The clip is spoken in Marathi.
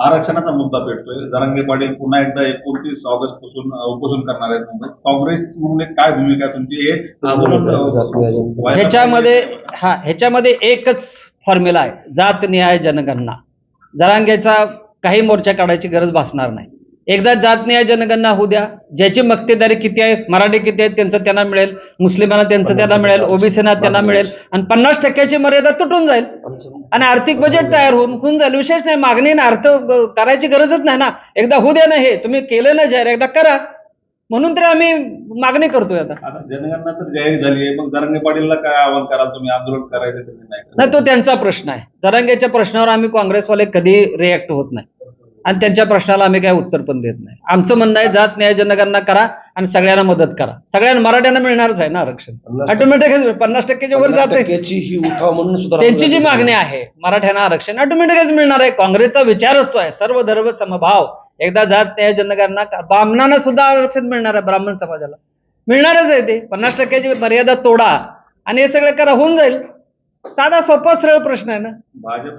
आरक्षणाचा मुद्दा पेटतोय. जरांगे पाटील पुन्हा एकदा एकोणतीस ऑगस्टपासून उपोषण करणार आहेत मुंबईत. काँग्रेस म्हणून काय भूमिका आहे तुमची? हे ह्याच्यामध्ये. हा ह्याच्यामध्ये एकच फॉर्म्युला आहे जात न्याय जनगणना. जरांगेचा काही मोर्चा काढायची गरज भासणार नाही. एकदा जात न्याय जनगणना होऊ द्या. ज्याची मक्तेदारी किती आहे मराठी किती आहे त्यांचं त्यांना मिळेल. मुस्लिमांना त्यांचं त्यांना मिळेल ओबीसीना त्यांना मिळेल. आणि पन्नास टक्क्याची मर्यादा तुटून जाईल. आणि आर्थिक बजेट तयार होऊन होऊन जाईल. विशेष नाही मागणी ना अर्थ करायची गरजच नाही ना. एकदा होऊ द्या ना हे. तुम्ही केलं ना जाहीर एकदा करा. म्हणून तरी आम्ही मागणी करतोय आता. जनगणना तर जाहीर झाली आहे. मग जरांगे पाटीलला काय आवाहन कराल तुम्ही? आंदोलन नाही करायचं? नाही? तो त्यांचा प्रश्न आहे. जरांगेच्या प्रश्नावर आम्ही काँग्रेसवाले कधी रिॲक्ट होत नाही. आणि त्यांच्या प्रश्नाला आम्ही काय उत्तर पण देत नाही. आमचं म्हणणं आहे जात न्याय जनगणना करा आणि सगळ्यांना मदत करा. सगळ्यांना मराठ्यांना मिळणारच आहे ना आरक्षण. ऑटोमॅटिक पन्नास टक्क्याच्या वर जाते त्यांची जी मागणी आहे मराठ्यांना आरक्षण ऑटोमॅटिकच मिळणार आहे. काँग्रेसचा विचारच तो आहे. सर्व धर्म समभाव. एकदा जात न्याय जनगणना का- ब्राह्मणांना सुद्धा आरक्षण मिळणार आहे ब्राह्मण समाजाला. मिळणारच आहे ते. पन्नास टक्क्याची मर्यादा तोडा. आणि हे सगळं करा होऊन जाईल. साधा सोपा सरळ प्रश्न आहे ना. भाजप